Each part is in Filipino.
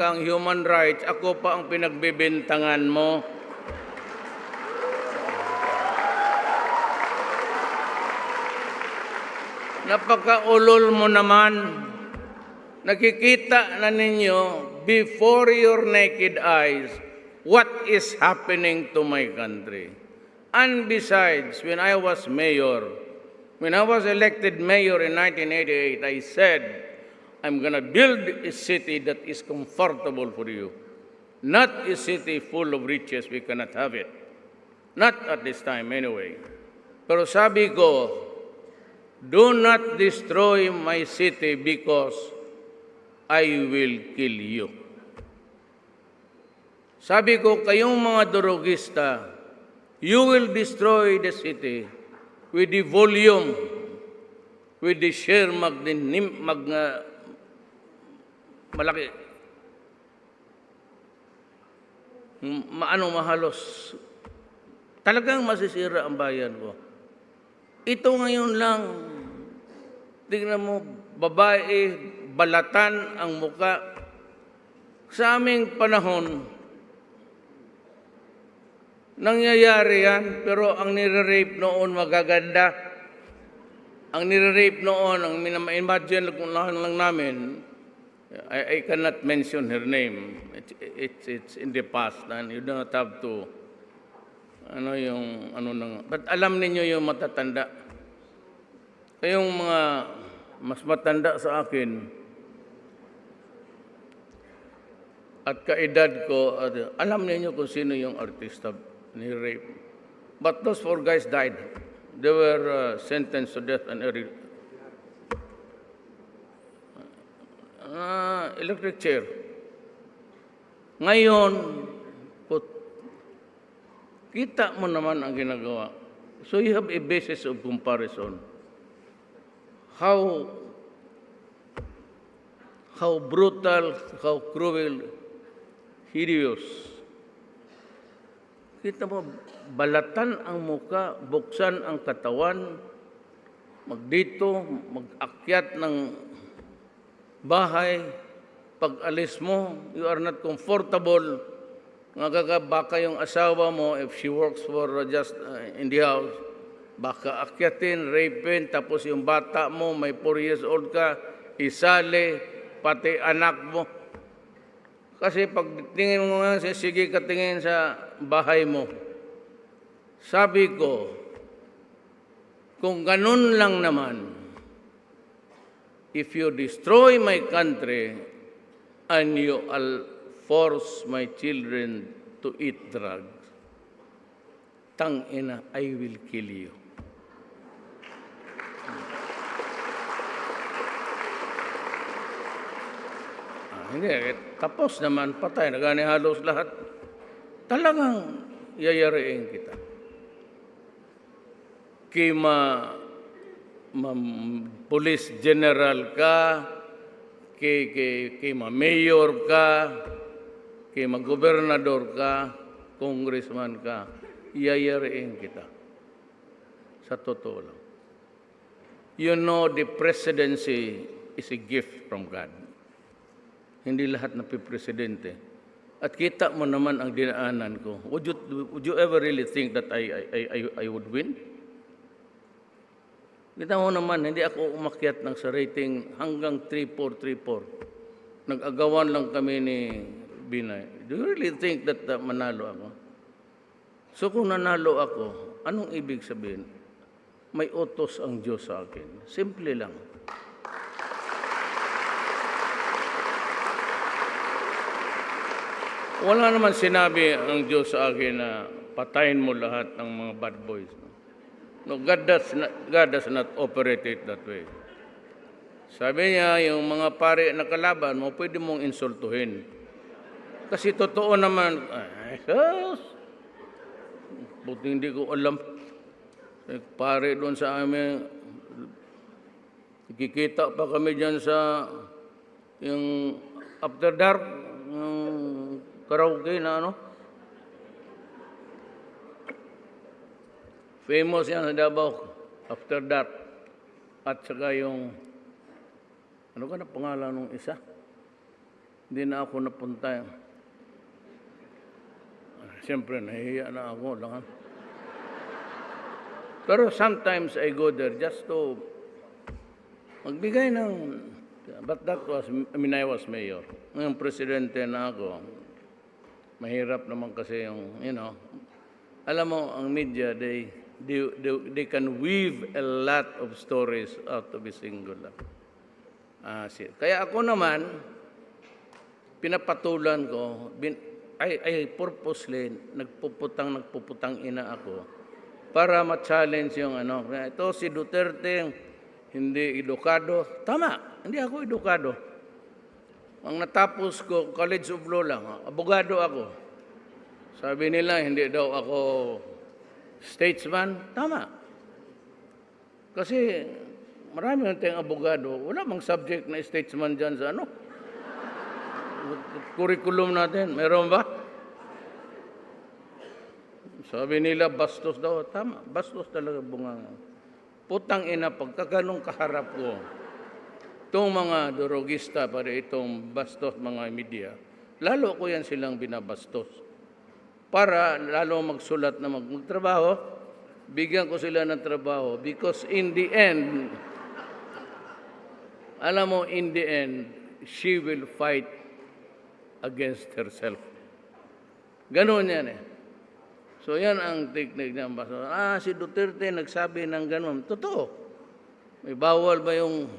kang human rights, ako pa ang pinagbibintangan mo. Napakaulol mo naman. Nakikita na ninyo before your naked eyes what is happening to my country. And besides, when I was mayor, when I was elected mayor in 1988, I said, I'm going to build a city that is comfortable for you. Not a city full of riches, we cannot have it. Not at this time anyway. Pero sabi ko, do not destroy my city because I will kill you. Sabi ko, kayong mga durugista, you will destroy the city with the volume, with the sheer magdinim, mag, malaki. M- Maano mahalos. Talagang masisira ang bayan ko. Ito ngayon lang, tingnan mo, babae, balatan ang muka. Sa aming panahon, nangyayari yan, pero ang nire-rape noon magaganda. Ang nire-rape noon, ang minama-imagine lang namin, I, I cannot mention her name. It's, it's, it's in the past and you do not have to ano yung ano nang but alam ninyo yung matatanda. Kayong mga mas matanda sa akin at kaedad ko alam ninyo kung sino yung artista ni rape. But those four guys died. They were uh, sentenced to death and Ah, electric chair ngayon put Kita mo naman ang ginagawa. So you have a basis of comparison. How how brutal, how cruel, hideous. Kita mo, balatan ang muka, buksan ang katawan, magdito, mag-akyat ng bahay, pag alis mo, you are not comfortable, nga baka yung asawa mo, if she works for uh, just uh, in the house, baka akyatin, rapin, tapos yung bata mo, may 4 years old ka, isali, pati anak mo. Kasi pag tingin mo nga, sige ka tingin sa bahay mo. Sabi ko, kung ganun lang naman, if you destroy my country and you force my children to eat drugs, tang ina, I will kill you. Ah, hindi, eh, tapos naman, patay, nagani halos lahat. Talagang yayariin kita. Kima police general ka, kay, kay, kay mayor ka, kay magobernador ka, congressman ka, iyayariin kita. Sa totoo lang. You know, the presidency is a gift from God. Hindi lahat na presidente. At kita mo naman ang dinaanan ko. Would you, would you ever really think that I, I, I, I would win? Kita mo naman, hindi ako umakyat ng sa rating hanggang 3-4, 3-4. Nag-agawan lang kami ni Binay. Do you really think that uh, manalo ako? So kung nanalo ako, anong ibig sabihin? May utos ang Diyos sa akin. Simple lang. Wala naman sinabi ang Diyos sa akin na patayin mo lahat ng mga bad boys. No? No, God does not, God does not operate it that way. Sabi niya, yung mga pare na kalaban mo, pwede mong insultuhin. Kasi totoo naman, ay, buti hindi ko alam. Eh, Pare doon sa amin, kikita pa kami dyan sa, yung after dark, yung karaoke na ano, Famous yan sa Davao, after that. At saka yung, ano ka na pangalan ng isa? Hindi na ako napunta. Siyempre, nahihiya na ako lang. Pero sometimes I go there just to magbigay ng... But that was, I mean, I was mayor. Ngayon, presidente na ako. Mahirap naman kasi yung, you know, alam mo, ang media, they, they, they, they can weave a lot of stories out of a single. Ah, si- kaya ako naman, pinapatulan ko, bin, I, I purposely nagpuputang, nagpuputang ina ako para ma-challenge yung ano. Ito si Duterte, hindi edukado. Tama, hindi ako edukado. Ang natapos ko, College of Law lang, abogado ako. Sabi nila, hindi daw ako statesman. Tama. Kasi marami ng tayong abogado, wala mang subject na statesman dyan sa ano. Curriculum natin, meron ba? Sabi nila, bastos daw. Tama, bastos talaga bunga. Putang ina, pagkaganong kaharap ko, itong mga durogista, para itong bastos mga media, lalo ko yan silang binabastos. Para lalo magsulat na mag- magtrabaho, bigyan ko sila ng trabaho because in the end, alam mo, in the end, she will fight against herself. Ganon yan eh. So yan ang technique ng baso. Ah, si Duterte nagsabi ng ganon. Totoo. May bawal ba yung...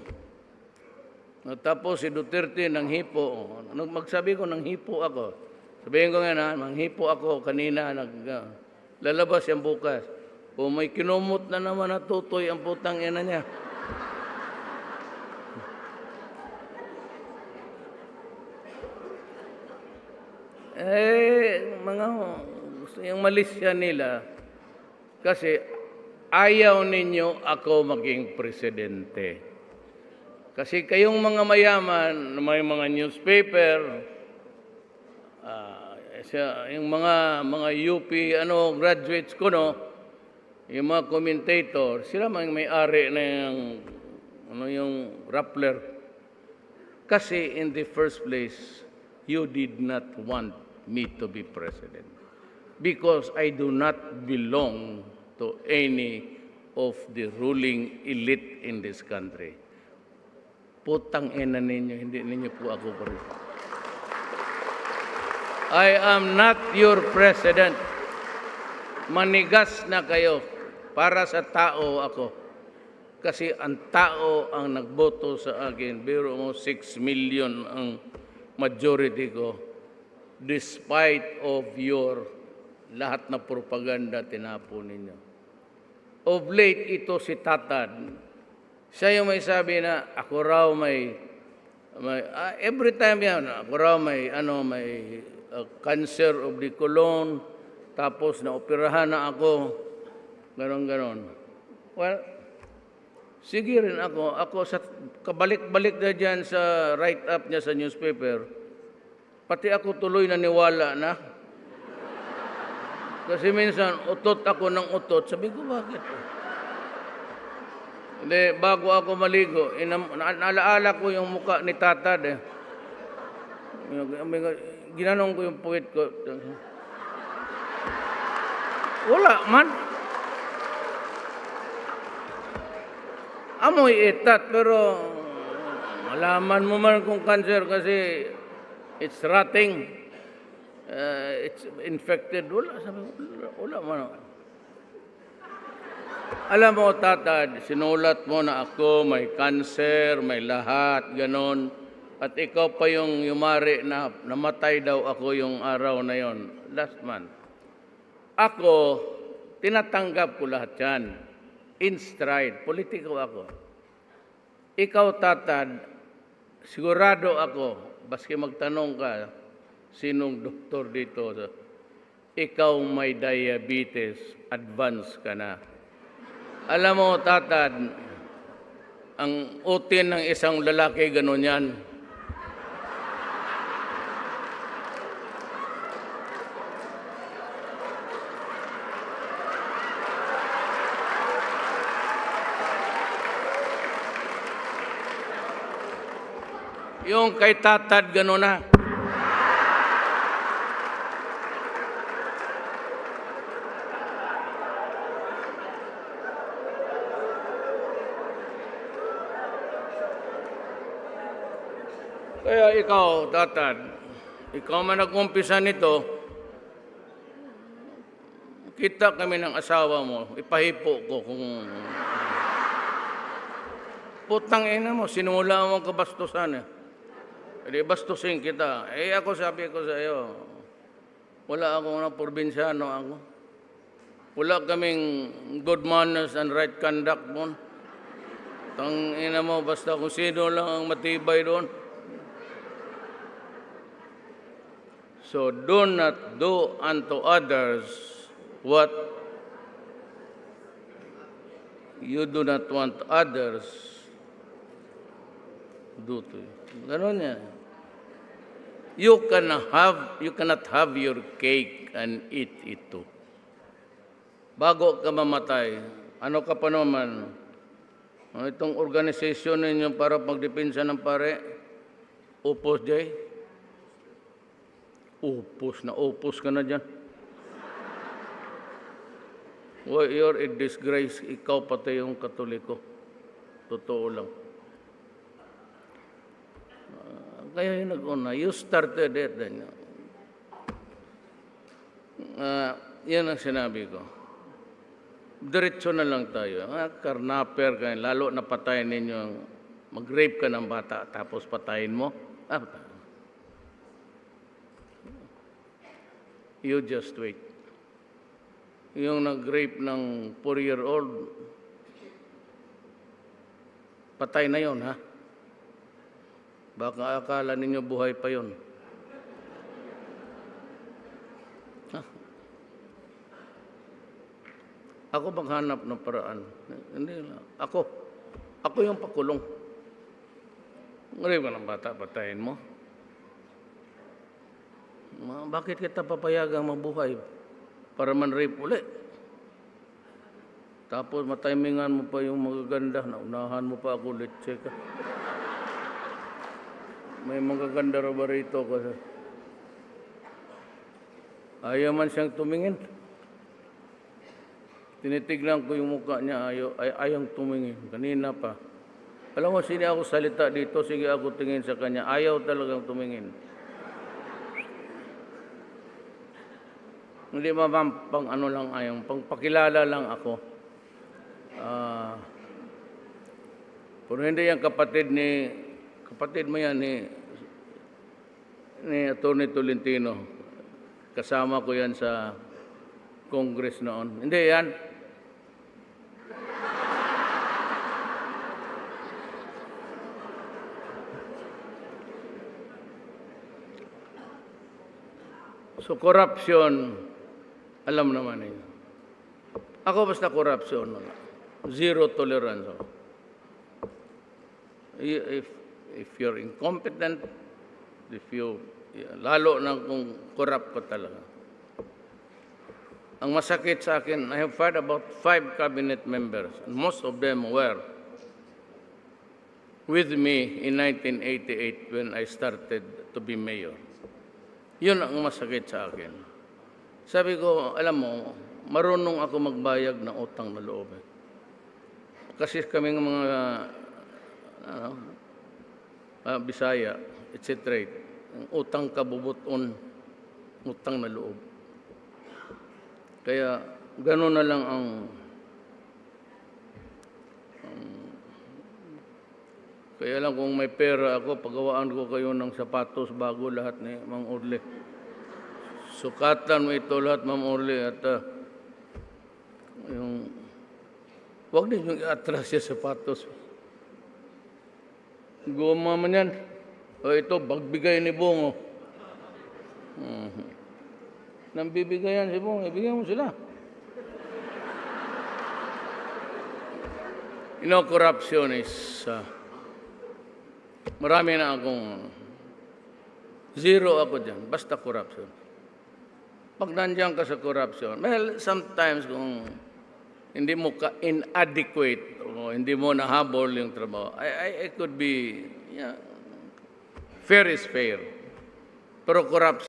Tapos si Duterte nang hipo. Nung magsabi ko nang hipo ako. Sabihin ko nga na, nang hipo ako kanina. Nag, ah, lalabas yan bukas. O may kinumot na naman na tutoy ang putang ina niya. Eh, mga gusto yung malisya nila kasi ayaw ninyo ako maging presidente. Kasi kayong mga mayaman, may mga newspaper, siya- yung mga mga UP ano graduates ko no, yung mga commentator, sila mang may-ari yung ano yung Rappler. Kasi in the first place, you did not want me to be president. Because I do not belong to any of the ruling elite in this country. Putang ina ninyo, hindi ninyo po ako president. I am not your president. Manigas na kayo para sa tao ako. Kasi ang tao ang nagboto sa akin. Biro mo, 6 million ang majority ko. Despite of your lahat na propaganda tinapo ninyo. Of late, ito si Tatad. Siya yung may sabi na ako raw may, may ah, every time yan, ako raw may, ano, may uh, cancer of the colon, tapos naoperahan na ako, ganon ganon. Well, sige rin ako. Ako sa kabalik-balik na dyan sa write-up niya sa newspaper, pati ako tuloy naniwala na. Kasi minsan, utot ako ng utot. Sabi ko, bakit? Hindi, bago ako maligo, inam, na, naalaala ko yung muka ni Tatad eh. Ginanong ko yung puwit ko. Wala man. Amoy etat, pero malaman mo man kung cancer kasi it's rotting. Uh, it's infected. Wala, sabi ko, wala, wala man. Alam mo, tatad, sinulat mo na ako may cancer, may lahat, ganon. At ikaw pa yung yumari na namatay daw ako yung araw na yon, last month. Ako, tinatanggap ko lahat yan. In stride, politiko ako. Ikaw, tatad, sigurado ako, baski magtanong ka, sinong doktor dito, ikaw may diabetes, advance ka na. Alam mo, tatad, ang utin ng isang lalaki, ganun yan. Yung kay tatad, gano'n na. Kaya ikaw, tatad, ikaw man nagkumpisa nito, kita kami ng asawa mo, ipahipo ko kung... Putang ina mo, sinumula mo ang kabastusan eh. Hindi bastusin kita. Eh ako sabi ko sa iyo, wala akong na probinsyano ako. Wala kaming good manners and right conduct mo. Tang ina mo, basta kung sino lang ang matibay doon. So do not do unto others what you do not want others do to you. Ganon yan. You can have, you cannot have your cake and eat it too. Bago ka mamatay, ano ka pa naman? Ano itong organisasyon ninyo para pagdepensa ng pare? Upos, Jay? Upos na upos ka na dyan. Well, you're a disgrace. Ikaw pati yung katoliko. Totoo lang. Ah, kaya yung nag-una, you started it. Then, uh, yan ang sinabi ko. Diretso na lang tayo. Ah, karnaper kayo. Lalo na patayin ninyo. Mag-rape ka ng bata tapos patayin mo. Ah. You just wait. Yung nag-rape ng 4-year-old, patay na yon ha? Baka akala ninyo buhay pa yon. Ako maghanap ng paraan. Hindi lang. Ako. Ako yung pakulong. Ngayon ba ng bata, patayin mo? Bakit kita papayagang mabuhay? Para man-rape uli. Tapos matimingan mo pa yung magaganda. Naunahan mo pa ako, let's ka. May magaganda raw ba rito ko? Ayaw man siyang tumingin. Tinitignan ko yung mukha niya, ayaw, ay, ayang tumingin. Kanina pa. Alam mo, sini ako salita dito, sige ako tingin sa kanya. Ayaw talagang tumingin. Hindi ba ma'am, pang ano lang ayong, pang pakilala lang ako. Ah, pero hindi yan kapatid ni, kapatid mo yan ni, ni Atty. Tolentino. Kasama ko yan sa Congress noon. Hindi yan. So corruption, alam naman ninyo. Ako basta corruption, wala. Zero tolerance ako. If, if you're incompetent, if you, lalo na kung corrupt ka talaga. Ang masakit sa akin, I have fired about five cabinet members, and most of them were with me in 1988 when I started to be mayor. Yun ang masakit sa akin. Sabi ko, alam mo, marunong ako magbayag ng utang na loob. eh. Kasi kaming mga ano, ah, Bisaya, etc. Ang utang kabubuton, utang na loob. Kaya gano'n na lang ang Kaya lang kung may pera ako, pagawaan ko kayo ng sapatos bago lahat ni Mang Orle. Sukatan mo ito lahat, Ma'am Orle, at ah, yung, huwag ninyong i-atras yung sapatos. Guma man yan. O ito, bagbigay ni Bongo. Mhm. Nang bibigayan si Bongo, ibigay mo sila. Know, corruption is... ah, Marami na akong zero ako dyan, basta corruption. Pag nandiyan ka sa corruption, well, sometimes kung hindi mo ka inadequate o hindi mo nahabol yung trabaho, I, I, I could be, yeah, fair is fair. Pero corruption,